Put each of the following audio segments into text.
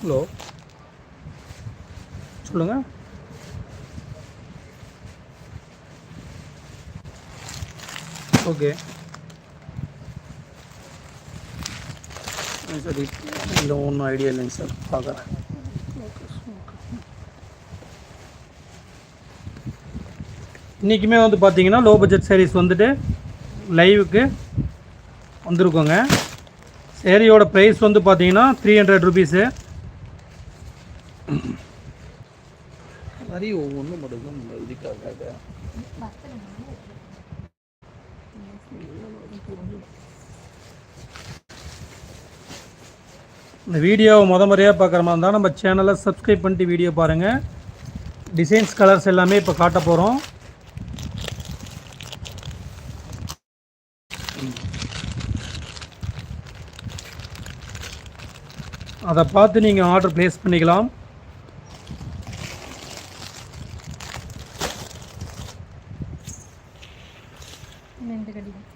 Hello. சொல்லுங்கள் okay. சரி. இல்லை ஒன்றும் ஐடியா இல்லைங்க சார். பார்க்குறேன். இன்றைக்குமே வந்து பார்த்தீங்கன்னா லோ பட்ஜெட் சேரீஸ் வந்துட்டு லைவுக்கு வந்திருக்கோங்க. சேரீயோட ப்ரைஸ் வந்து பார்த்தீங்கன்னா த்ரீ ஹண்ட்ரட் ருபீஸு நிறைய ஒவ்வொன்றும் மட்டும் இதுக்காக இந்த வீடியோவை முத முறையாக பார்க்குற மாதிரி இருந்தால் நம்ம சேனலை சப்ஸ்கிரைப் பண்ணிட்டு வீடியோ பாருங்கள் டிசைன்ஸ் கலர்ஸ் எல்லாமே இப்போ காட்ட போகிறோம் அதை பார்த்து நீங்கள் ஆர்டர் ப்ளேஸ் பண்ணிக்கலாம் இந்த கடிதம்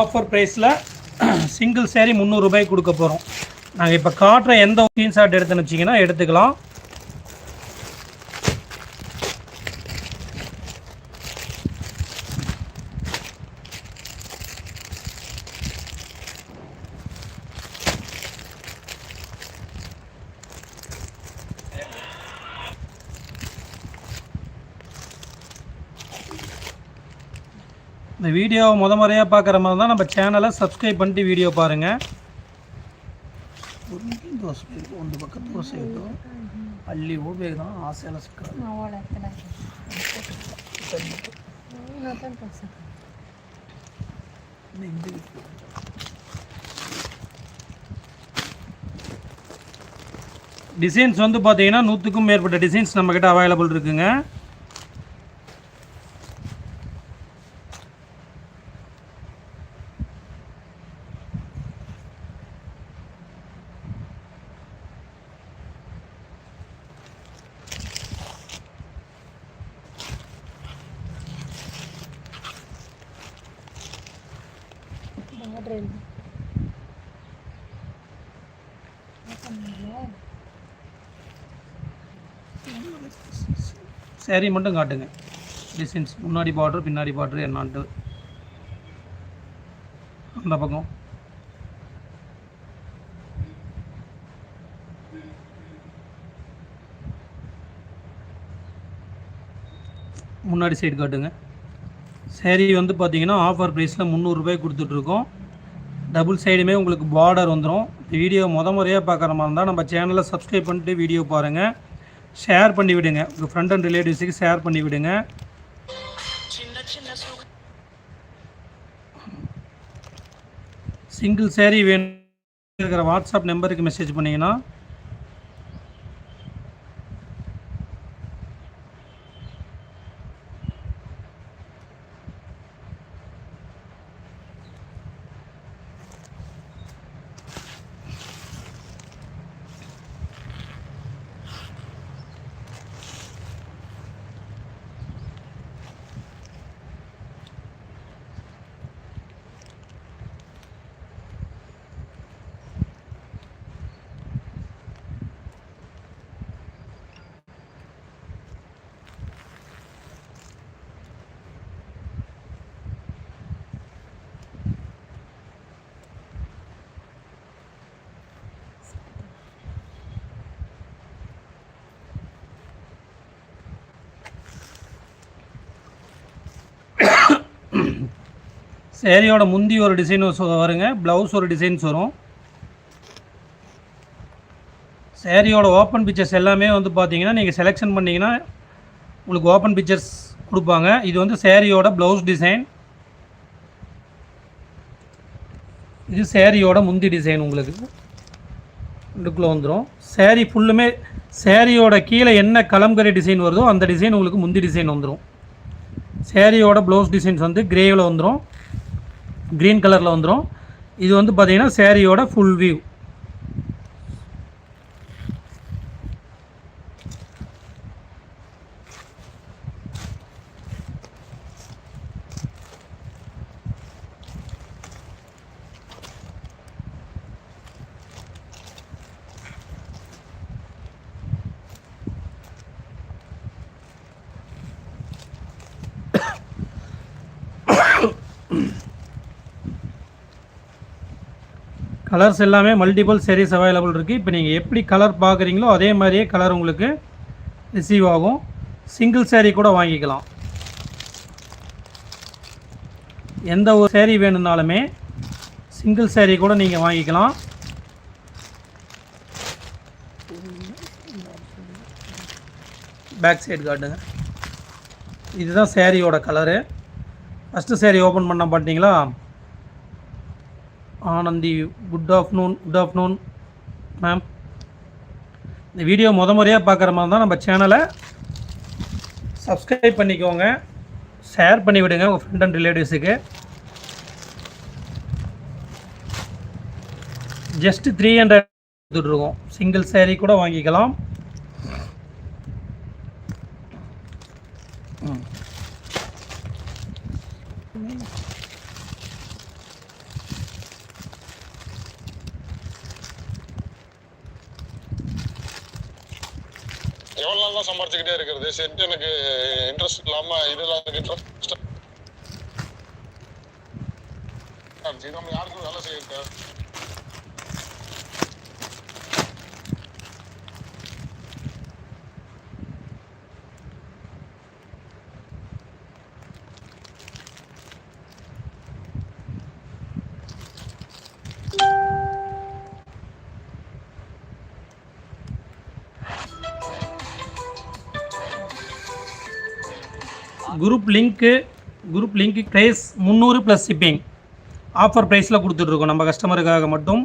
ஆஃபர் ப்ரைஸில் சிங்கிள் சேரீ முந்நூறுரூபாய்க்கு கொடுக்க போகிறோம் நாங்கள் இப்போ காட்டுற எந்த ஸ்க்ரீன்ஷாட் எடுத்துன்னு வச்சிங்கன்னா எடுத்துக்கலாம் இந்த வீடியோவை முத முறையாக பார்க்குற மாதிரி தான் நம்ம சேனலை சப்ஸ்கிரைப் பண்ணிட்டு வீடியோ பாருங்கள் ದೋಸೆ ಬೇಕು ಒಂದು ಪಕ್ಕ ದೋಸೆ ಇತ್ತು ಅಲ್ಲಿ ಹೋಗ್ಬೇಕು ಆಸೆ ಎಲ್ಲ ಸಿಕ್ಕ ಅವಳ ಹತ್ರ டிசைன்ஸ் வந்து பார்த்தீங்கன்னா நூற்றுக்கும் மேற்பட்ட டிசைன்ஸ் நம்மக்கிட்ட அவைலபிள் இருக்குங்க சேரீ மட்டும் காட்டுங்க. டிசைன்ஸ் முன்னாடி பார்டர் பின்னாடி பார்டர் என்னான்ட்டு அந்த பக்கம். முன்னாடி சைடு காட்டுங்க. சேரீ வந்து பார்த்தீங்கன்னா ஆஃபர் ப்ரைஸில் முந்நூறுரூபாய் கொடுத்துட்ருக்கோம் டபுள் சைடுமே உங்களுக்கு பார்டர் வந்துடும் வீடியோ முத முறையாக பார்க்குற மாதிரி இருந்தால் நம்ம சேனலை சப்ஸ்கிரைப் பண்ணிட்டு வீடியோ பாருங்கள் ஷேர் பண்ணி விடுங்க. உங்கள் ஃப்ரெண்ட் அண்ட் ரிலேட்டிவ்ஸுக்கு ஷேர் பண்ணி விடுங்க. சிங்கிள் சேரீ வேணும் இருக்கிற வாட்ஸ்அப் நம்பருக்கு மெசேஜ் பண்ணிங்கன்னா சேரீயோட முந்தி ஒரு டிசைன் வருங்க. ப்ளவுஸ் ஒரு டிசைன்ஸ் வரும். சேரீயோட ஓப்பன் பிக்சர்ஸ் எல்லாமே வந்து பார்த்தீங்கன்னா நீங்கள் செலெக்ஷன் பண்ணிங்கன்னா உங்களுக்கு ஓப்பன் பிக்சர்ஸ் கொடுப்பாங்க. இது வந்து சேரீயோட ப்ளவுஸ் டிசைன் இது சேரீயோட முந்தி டிசைன் உங்களுக்கு. இதுக்குள்ளே வந்துடும் சேரீ ஃபுல்லுமே சேரீயோட கீழே என்ன கலம்கரி டிசைன் வருதோ அந்த டிசைன் உங்களுக்கு முந்தி டிசைன் வந்துடும் சேரீயோட ப்ளவுஸ் டிசைன்ஸ் வந்து கிரேவில் வந்துடும் க்ரீன் கலரில் வந்துடும் இது வந்து பார்த்திங்கன்னா சேரீயோட ஃபுல் வியூ கலர்ஸ் எல்லாமே மல்டிபிள் series அவைலபிள் இருக்குது இப்போ நீங்கள் எப்படி கலர் பார்க்குறீங்களோ அதே மாதிரியே கலர் உங்களுக்கு ரிசீவ் ஆகும். சிங்கிள் சேரீ கூட வாங்கிக்கலாம். எந்த ஒரு சேரீ வேணும்னாலுமே சிங்கிள் சேரீ கூட நீங்கள் வாங்கிக்கலாம். பேக் சைடு காட்டுங்க. இதுதான் சேரீயோட கலரு ஃபஸ்ட்டு சேரீ ஓப்பன் பண்ண பார்த்தீங்களா Anandhi good afternoon good afternoon ma'am இந்த வீடியோ முத முறையாக பார்க்குற மாதிரி தான் நம்ம சேனலை சப்ஸ்கிரைப் பண்ணிக்கோங்க. ஷேர் பண்ணி விடுங்க உங்கள் ஃப்ரெண்ட் அண்ட் ரிலேட்டிவ்ஸுக்கு ஜஸ்ட் த்ரீ ஹண்ட்ரட் கொடுத்துட்ருக்கோம் சிங்கிள் சேரீ கூட வாங்கிக்கலாம். சம்பாரிச்சுக்கிட்டே எனக்கு இன்ட்ரெஸ்ட் இல்லாம இதுல எனக்கு இன்ட்ரெஸ்ட் நம்ம யாருக்கும் வேலை செய்ய குரூப் லிங்க்கு குரூப் லிங்க்கு ப்ரைஸ் முந்நூறு ப்ளஸ் ஷிப்பிங் ஆஃபர் ப்ரைஸில் கொடுத்துட்ருக்கோம் நம்ம கஸ்டமருக்காக மட்டும்.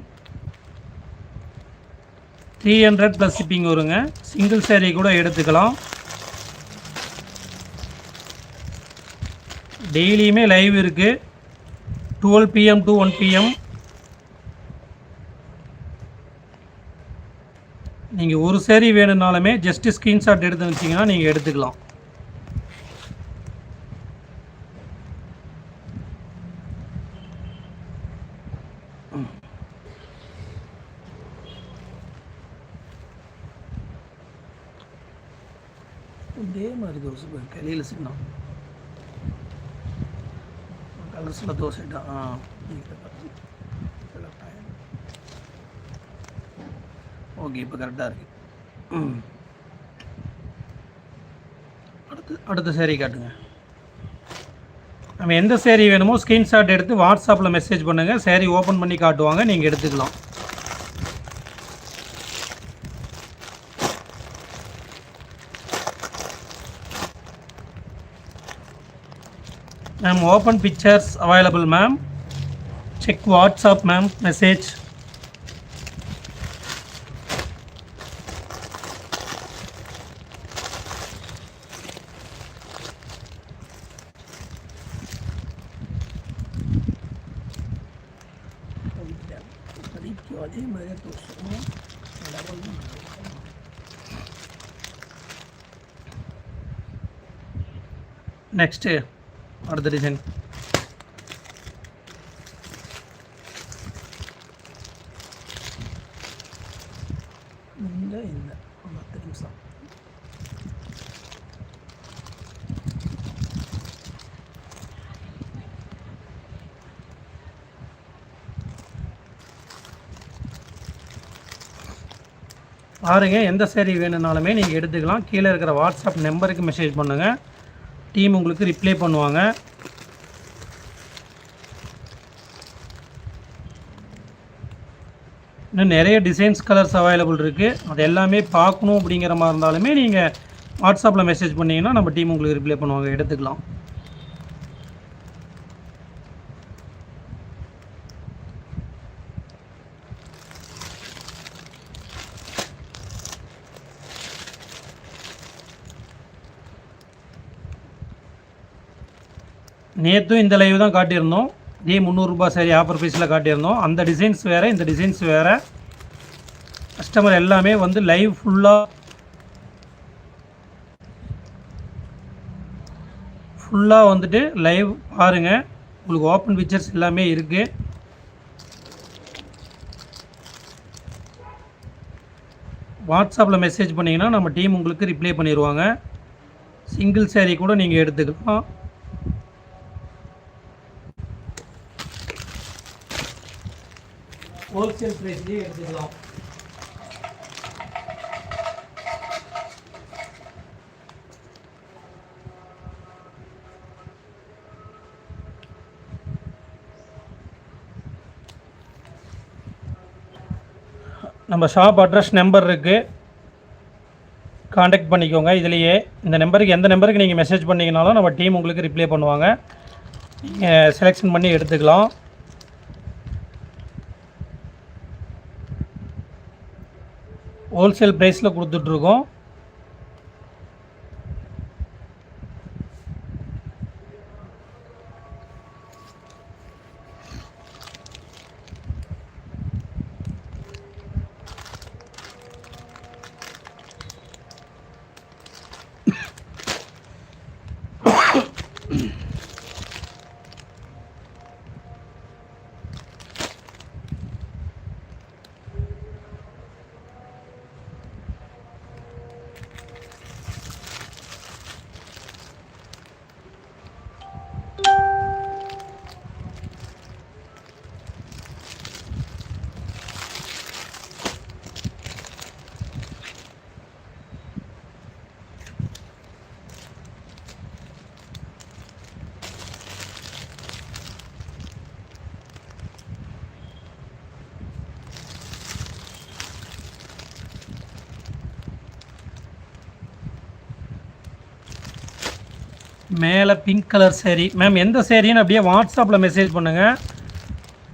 த்ரீ ஹண்ட்ரட் ப்ளஸ் ஷிப்பிங் வருங்க. சிங்கிள் சேரீ கூட எடுத்துக்கலாம். டெய்லியுமே லைவ் இருக்குது twelve PM to one PM நீங்கள் ஒரு சேரீ வேணும்னாலுமே ஜஸ்ட்டு ஸ்க்ரீன்ஷாட் எடுத்து வச்சிங்கன்னா நீங்கள் எடுத்துக்கலாம் இதே மாதிரி தோசை கையில் சின்னம் கலர்ஸில் தோசைட்டா ஆ ஓகே இப்போ கரெக்டாக இருக்கு. ம். அடுத்து அடுத்த சேரீ காட்டுங்க. நம்ம எந்த சேரீ வேணுமோ ஸ்க்ரீன்ஷாட் எடுத்து வாட்ஸ்அப்பில் மெசேஜ் பண்ணுங்கள் சேரீ ஓப்பன் பண்ணி காட்டுவாங்க. நீங்கள் எடுத்துக்கலாம். Ma'am open pictures available ma'am check WhatsApp ma'am message next அடுத்த டிசைன் இந்த இந்த. பத்து நிமிஷம். எந்த சேரீ வேணும்னாலுமே நீங்கள் எடுத்துக்கலாம். கீழே இருக்கிற வாட்ஸ்அப் நம்பருக்கு மெசேஜ் பண்ணுங்கள் டீம் உங்களுக்கு ரிப்ளை பண்ணுவாங்க. இன்னும் நிறைய டிசைன்ஸ் கலர்ஸ் அவைலபிள் இருக்குது அது எல்லாமே பார்க்கணும் அப்படிங்கிற மாதிரி இருந்தாலுமே நீங்கள் வாட்ஸ்அப்பில் மெசேஜ் பண்ணிங்கன்னா நம்ம டீம் உங்களுக்கு ரிப்ளை பண்ணுவாங்க. எடுத்துக்கலாம். நேற்றும் இந்த லைவ் தான் காட்டியிருந்தோம். இதே முந்நூறுரூபா சரி ஆஃபர் ப்ரைஸில் காட்டியிருந்தோம். அந்த டிசைன்ஸ் வேறு இந்த டிசைன்ஸ் வேறு. கஸ்டமர் எல்லாமே வந்து லைவ் ஃபுல்லாக ஃபுல்லாக வந்துட்டு லைவ் பாருங்கள் உங்களுக்கு ஓப்பன் பிக்சர்ஸ் எல்லாமே இருக்குது வாட்ஸ்அப்பில் மெசேஜ் பண்ணிங்கன்னா நம்ம டீம் உங்களுக்கு ரிப்ளை பண்ணிடுவாங்க சிங்கிள் சேரீ கூட நீங்கள் எடுத்துக்கலாம். ஹோல்சேல் ப்ரைஸ்லேயே எடுத்துக்கலாம். நம்ம ஷாப் அட்ரஸ் நம்பர் இருக்குது காண்டாக்ட் பண்ணிக்கோங்க. இதுலேயே இந்த நம்பருக்கு எந்த நம்பருக்கு நீங்கள் மெசேஜ் பண்ணிங்கனாலும் நம்ம டீம் உங்களுக்கு ரிப்ளை பண்ணுவாங்க. நீங்கள் செலெக்ஷன் பண்ணி எடுத்துக்கலாம். ஹோல்சேல் ப்ரைஸில் கொடுத்துட்ருக்கோம். மேலே பிங்க் கலர் சேரீ மேம் எந்த சேரீன்னு அப்படியே வாட்ஸ்அப்பில் மெசேஜ் பண்ணுங்கள்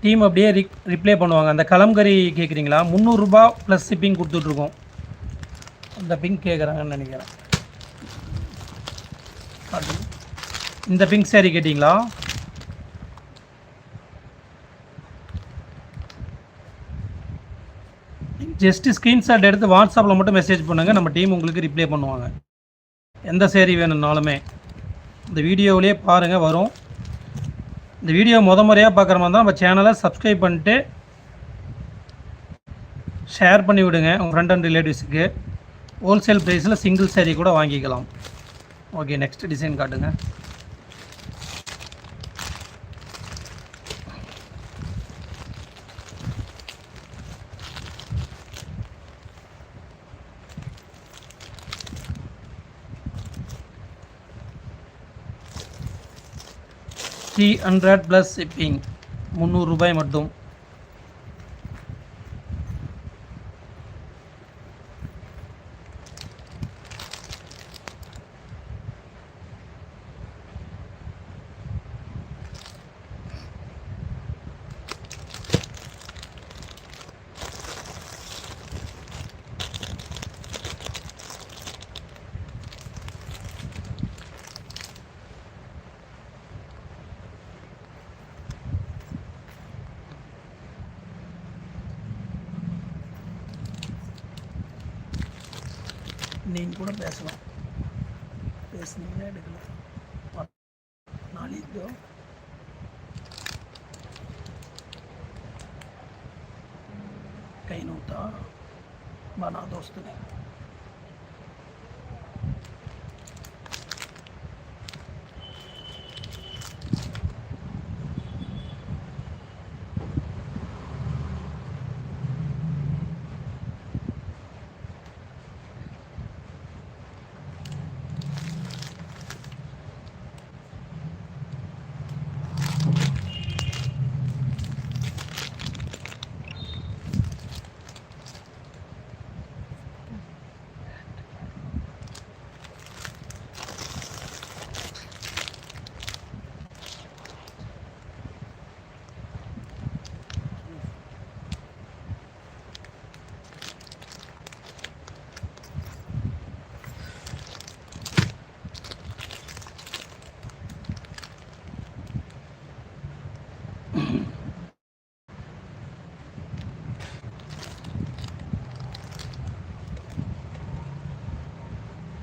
டீம் அப்படியே ரி ரிப்ளை பண்ணுவாங்க. அந்த கலம்கறி கேட்குறீங்களா முந்நூறுரூபா ப்ளஸ் ஷிப்பிங் கொடுத்துட்ருக்கோம். அந்த பிங்க் கேட்குறாங்கன்னு நினைக்கிறேன். இந்த பிங்க் சேரீ கேட்டிங்களா? ஜஸ்ட்டு ஸ்க்ரீன்ஷாட் எடுத்து வாட்ஸ்அப்பில் மட்டும் மெசேஜ் பண்ணுங்கள் நம்ம டீம் உங்களுக்கு ரிப்ளை பண்ணுவாங்க. எந்த சேரீ வேணும்னாலுமே. இந்த வீடியோவிலே பாருங்கள் வரும். இந்த வீடியோ முத முறையாக பார்க்குற மாதிரி தான் நம்ம சேனலை சப்ஸ்கிரைப் பண்ணிட்டு ஷேர் பண்ணி விடுங்க உங்கள் ஃப்ரெண்ட் அண்ட் ரிலேட்டிவ்ஸுக்கு ஹோல்சேல் ப்ரைஸில் சிங்கிள் சேரீ கூட வாங்கிக்கலாம். ஓகே நெக்ஸ்ட் டிசைன் காட்டுங்க. த்ரீ ஹண்ட்ரட் ப்ளஸ் ஷிப்பிங் முந்நூறுரூபாய் மட்டும்.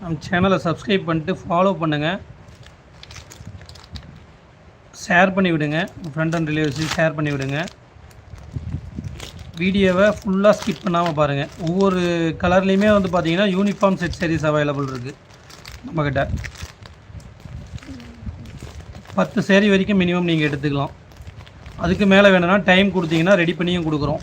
நம்ம சேனலை சப்ஸ்கிரைப் பண்ணிட்டு ஃபாலோ பண்ணுங்கள் ஷேர் பண்ணி விடுங்க. ஃப்ரெண்ட் அண்ட் ரிலேட்டிவ்ஸையும் ஷேர் பண்ணி விடுங்க. வீடியோவை ஃபுல்லாக ஸ்கிப் பண்ணாமல் பாருங்கள் ஒவ்வொரு கலர்லேயுமே வந்து பார்த்தீங்கன்னா யூனிஃபார்ம் செட் சேரீஸ் அவைலபிள் இருக்குது நம்மக்கிட்ட பத்து சேரீ வரைக்கும் மினிமம் நீங்கள் எடுத்துக்கலாம். அதுக்கு மேலே வேணும்னா டைம் கொடுத்தீங்கன்னா ரெடி பண்ணியும் கொடுக்குறோம்.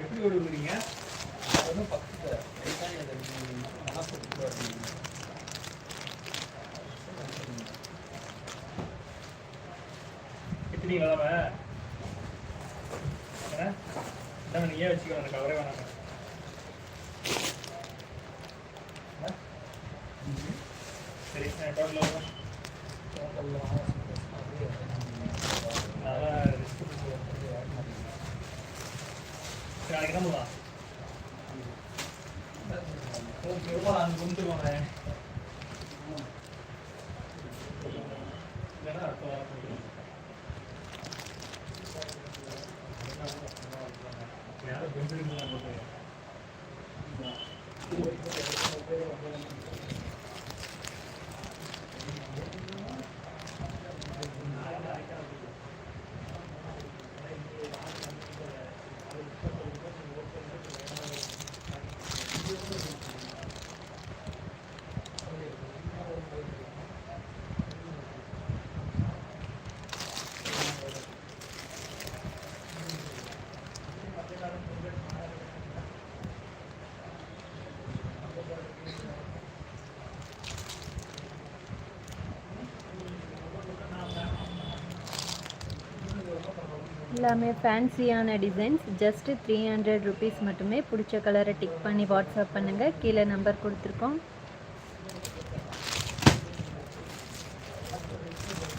எப்படி விடுவீங்க எப்படி வேணாம என்ன நீயே வச்சுக்கோ எனக்கு கவரே வேணாம். எல்லாமே ஃபேன்சியான designs just three hundred rupees மட்டுமே பிடிச்ச கலரை டிக் பண்ணி வாட்ஸ்அப் பண்ணுங்கள் கீழே நம்பர் கொடுத்துருக்கோம்.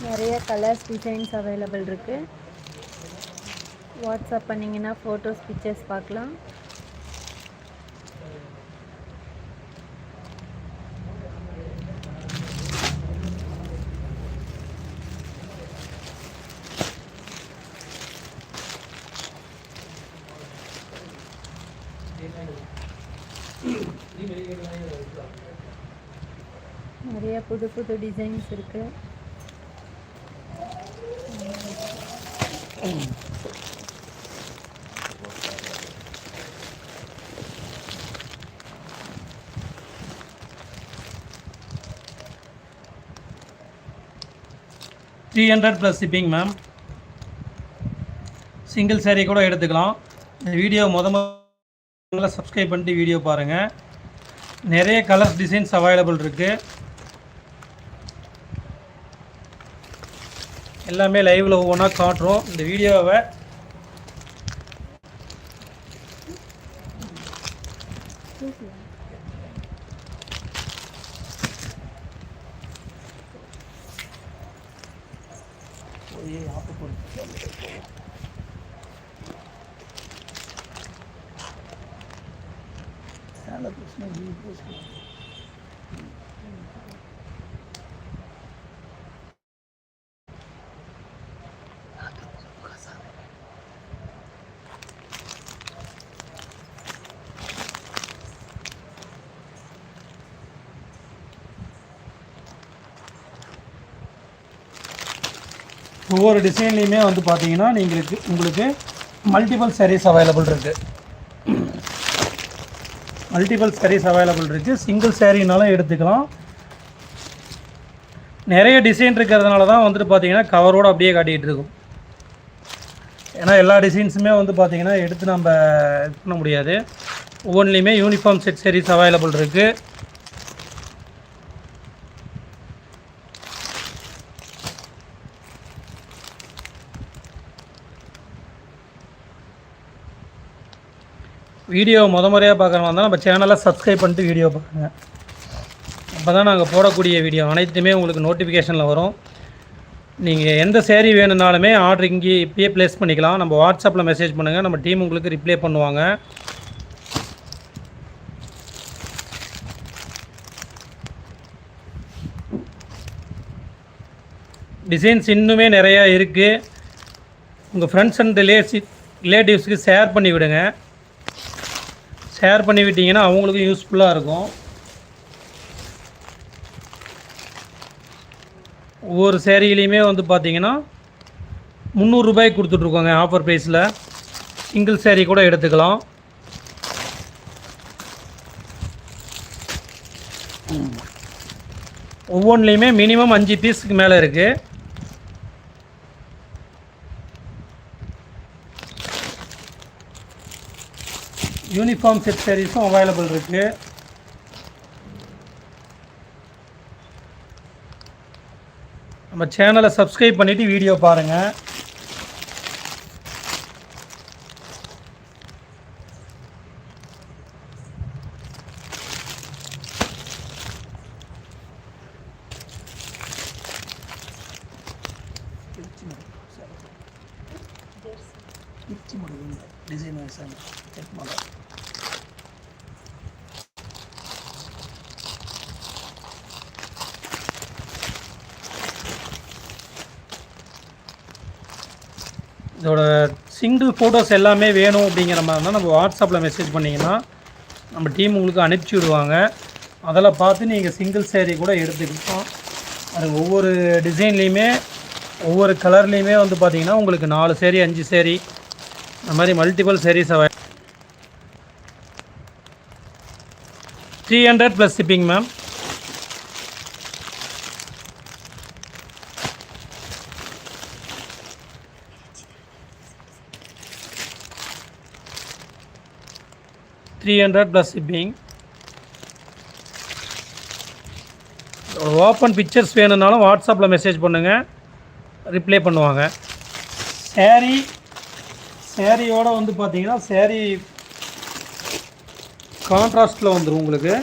நிறைய கலர்ஸ் டிசைன்ஸ் அவைலபிள் இருக்குது வாட்ஸ்அப் பண்ணிங்கன்னா ஃபோட்டோஸ் பிக்சர்ஸ் பார்க்கலாம் நிறைய புது புது டிசைன்ஸ் இருக்குது three hundred plus shipping ma'am single saree கூட எடுத்துக்கலாம். இந்த வீடியோ முத முதல்ல சப்ஸ்கிரைப் பண்ணிட்டு வீடியோ பாருங்கள் நிறைய கலர்ஸ் டிசைன்ஸ் அவைலபிள் இருக்குது எல்லாமே லைவில் ஒவ்வொன்றா காட்டுறோம் இந்த வீடியோவை Thank you. ஒவ்வொரு டிசைன்லேயுமே வந்து பார்த்தீங்கன்னா நீங்களுக்கு உங்களுக்கு மல்டிபிள் sarees அவைலபிள் இருக்குது மல்டிபிள் sarees அவைலபிள் இருக்குது சிங்கிள் சாரீனாலும் எடுத்துக்கலாம். நிறைய டிசைன் இருக்கிறதுனால தான் வந்துட்டு பார்த்தீங்கன்னா கவரோடு அப்படியே காட்டிகிட்டு இருக்கும். ஏன்னா எல்லா டிசைன்ஸுமே வந்து பார்த்தீங்கன்னா எடுத்து நம்ம இது பண்ண முடியாது. ஒவ்வொன்றிலையுமே யூனிஃபார்ம் செட் sarees அவைலபிள் இருக்குது வீடியோ முத முறையாக பார்க்குறவங்க இருந்தால் நம்ம சேனலை சப்ஸ்கிரைப் பண்ணிட்டு வீடியோ பாருங்கள் அப்போ தான் நாங்கள் போடக்கூடிய வீடியோ அனைத்துமே உங்களுக்கு நோட்டிஃபிகேஷனில் வரும். நீங்கள் எந்த சேரீ வேணும்னாலுமே ஆர்டர் இங்கே இப்பயே ப்ளேஸ் பண்ணிக்கலாம். நம்ம வாட்ஸ்அப்பில் மெசேஜ் பண்ணுங்கள் நம்ம டீம் உங்களுக்கு ரிப்ளை பண்ணுவாங்க. டிசைன்ஸ் இன்னுமே நிறையா இருக்குது உங்கள் ஃப்ரெண்ட்ஸ் அண்ட் ரிலேசி ரிலேட்டிவ்ஸ்க்கு ஷேர் பண்ணி விடுங்க. ஷேர் பண்ணி விட்டிங்கன்னா அவங்களுக்கும் யூஸ்ஃபுல்லாக இருக்கும். ஒவ்வொரு சேரீலையுமே வந்து பார்த்தீங்கன்னா முந்நூறுரூபாய்க்கு கொடுத்துட்ருக்கோங்க ஆஃபர் ப்ரைஸில் சிங்கிள் சேரீ கூட எடுத்துக்கலாம். ஒவ்வொன்றிலையுமே மினிமம் அஞ்சு பீஸுக்கு மேலே இருக்குது யூனிஃபார்ம் செட் சாரீஸும் அவைலபிள் இருக்குது நம்ம சேனலை சப்ஸ்கிரைப் பண்ணிவிட்டு வீடியோ பாருங்கள் இதோட சிங்கிள் ஃபோட்டோஸ் எல்லாமே வேணும் அப்படிங்கிற மாதிரி இருந்தால் நம்ம வாட்ஸ்அப்பில் மெசேஜ் பண்ணிங்கன்னா நம்ம டீம் உங்களுக்கு அனுப்பிச்சி விடுவாங்க. அதெல்லாம் பார்த்து நீங்கள் சிங்கிள் சேரீ கூட எடுத்துக்கிட்டோம் அது ஒவ்வொரு டிசைன்லேயுமே ஒவ்வொரு கலர்லேயுமே வந்து பார்த்திங்கன்னா உங்களுக்கு நாலு சேரீ அஞ்சு சேரீ இந்த மாதிரி மல்டிபிள் சேரீஸ் அவை three hundred plus shipping ma'am three hundred plus shipping open pictures வேணும்னாலும் வாட்ஸ்அப்பில் மெசேஜ் பண்ணுங்கள் ரிப்ளை பண்ணுவாங்க. சேரீ சேரீயோட வந்து பார்த்தீங்கன்னா சேரீ கான்ட்ராஸ்டில் வந்துடும் உங்களுக்கு.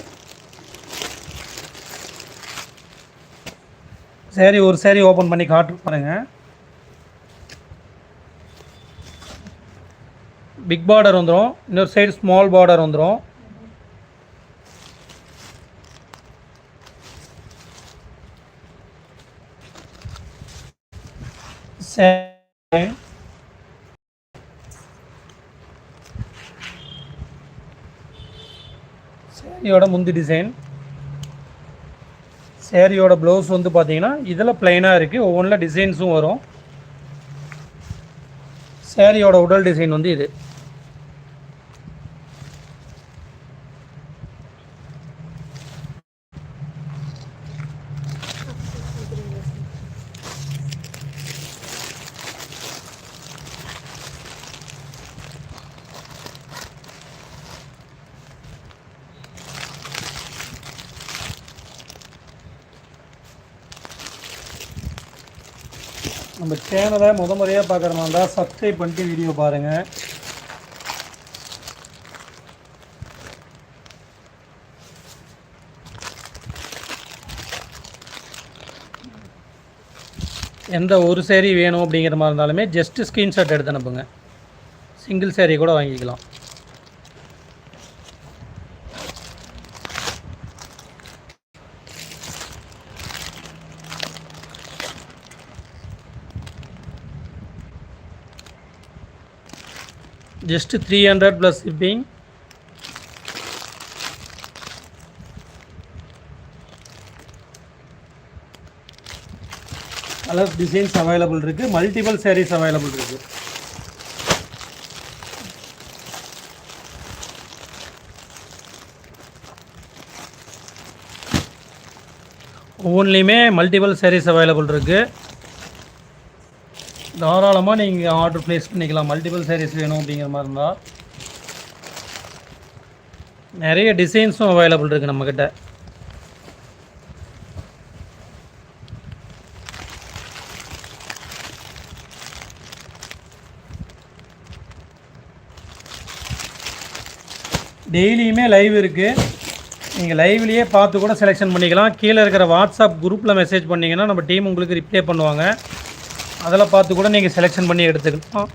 சேரீ ஒரு சேரீ ஓப்பன் பண்ணி காட்டு பாருங்கள் பிக் பார்டர் வந்துடும் இன்னொரு சைடு ஸ்மால் பார்டர் வந்துடும் சே சேரீயோட முந்தி டிசைன் சேரீயோட ப்ளவுஸ் வந்து பார்த்தீங்கன்னா இதில் ப்ளைனாக இருக்குது ஒவ்வொன்றில் டிசைன்ஸும் வரும். சேரீயோட உடல் டிசைன் வந்து இது. நம்ம சேனலை முத முறையாக பார்க்குறவங்க இருந்தால் சப்ஸ்கிரைப் பண்ணிட்டு வீடியோ பாருங்கள் எந்த ஒரு சேரீ வேணும் அப்படிங்கிற மாதிரி இருந்தாலுமே ஜஸ்ட்டு ஸ்க்ரீன்ஷாட் எடுத்து அனுப்புங்க. சிங்கிள் சேரீ கூட வாங்கிக்கலாம். Just three hundred plus shipping colour designs available இருக்குது மல்டிபிள் sarees அவைலபிள் இருக்குது ஒவ்வொன்றிலையுமே மல்டிபிள் sarees அவைலபிள் இருக்குது தாராளமாக நீங்கள் ஆர்டர் ப்ளேஸ் பண்ணிக்கலாம். மல்டிபிள் சாரீஸ் வேணும் அப்படிங்கிற மாதிரி இருந்தால் நிறைய டிசைன்ஸும் அவைலபிள் இருக்குது நம்மக்கிட்ட டெய்லியுமே லைவ் இருக்குது நீங்கள் லைவ்லேயே பார்த்து கூட செலெக்ஷன் பண்ணிக்கலாம். கீழே இருக்கிற வாட்ஸ்அப் குரூப்பில் மெசேஜ் பண்ணிங்கன்னா நம்ம டீம் உங்களுக்கு ரிப்ளை பண்ணுவாங்க. அதில் பார்த்து கூட நீங்கள் செலெக்ஷன் பண்ணி எடுத்துக்கலாம்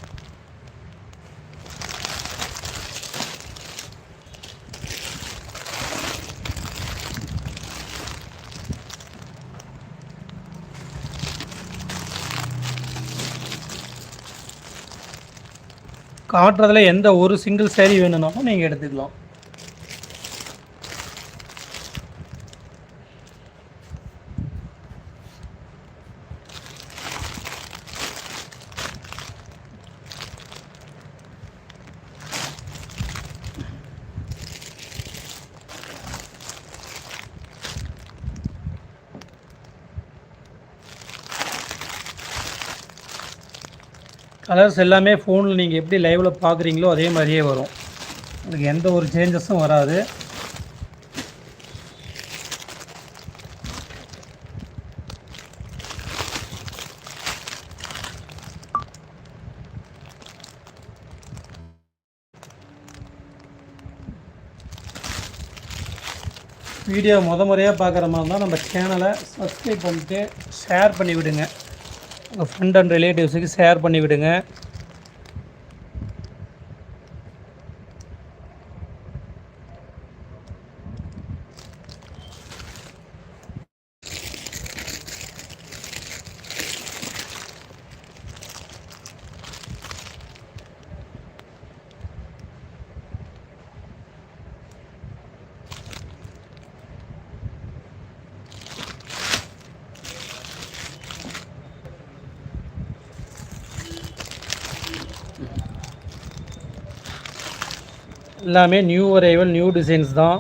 காட்டுறதுல எந்த ஒரு சிங்கிள் சேரீ வேணும்னாலும் நீங்கள் எடுத்துக்கலாம். கலர்ஸ் எல்லாமே ஃபோனில் நீங்கள் எப்படி லைவில் பார்க்குறீங்களோ அதே மாதிரியே வரும். உங்களுக்கு எந்த ஒரு சேஞ்சஸும் வராது. வீடியோ முத முறையாக பார்க்குற மாதிரி இருந்தால் நம்ம சேனலை சப்ஸ்கிரைப் பண்ணிட்டு ஷேர் பண்ணி விடுங்க உங்கள் ஃப்ரெண்ட் அண்ட் ரிலேட்டிவ்ஸுக்கு ஷேர் பண்ணி விடுங்க எல்லாமே நியூ அரைவல் நியூ டிசைன்ஸ் தான்.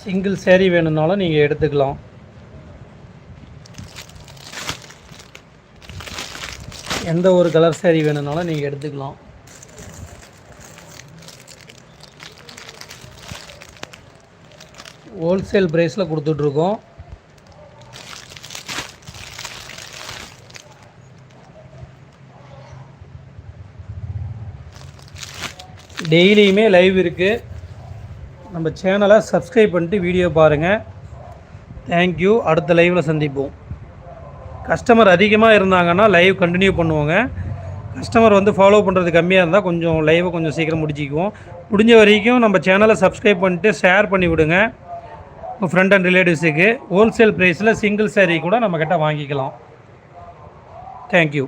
சிங்கிள் சேரீ வேணும்னாலும் நீங்கள் எடுத்துக்கலாம். எந்த ஒரு கலர் சேரீ வேணும்னாலும் நீங்கள் எடுத்துக்கலாம். ஹோல்சேல் ப்ரைஸில் கொடுத்துட்ருக்கோம் டெய்லியுமே லைவ் இருக்குது நம்ம சேனலை சப்ஸ்கிரைப் பண்ணிட்டு வீடியோ பாருங்கள் தேங்க்யூ அடுத்த லைவில் சந்திப்போம். கஸ்டமர் அதிகமாக இருந்தாங்கன்னா லைவ் கண்டினியூ பண்ணுவோங்க. கஸ்டமர் வந்து ஃபாலோ பண்ணுறது கம்மியாக இருந்தால் கொஞ்சம் லைவை கொஞ்சம் சீக்கிரம் முடிச்சிக்குவோம். முடிஞ்ச வரைக்கும் நம்ம சேனலை சப்ஸ்கிரைப் பண்ணிட்டு ஷேர் பண்ணி விடுங்க. உங்கள் ஃப்ரெண்ட் அண்ட் ரிலேட்டிவ்ஸுக்கு ஹோல்சேல் ப்ரைஸில் சிங்கிள் சேரீ கூட நம்மக்கிட்ட வாங்கிக்கலாம். தேங்க்யூ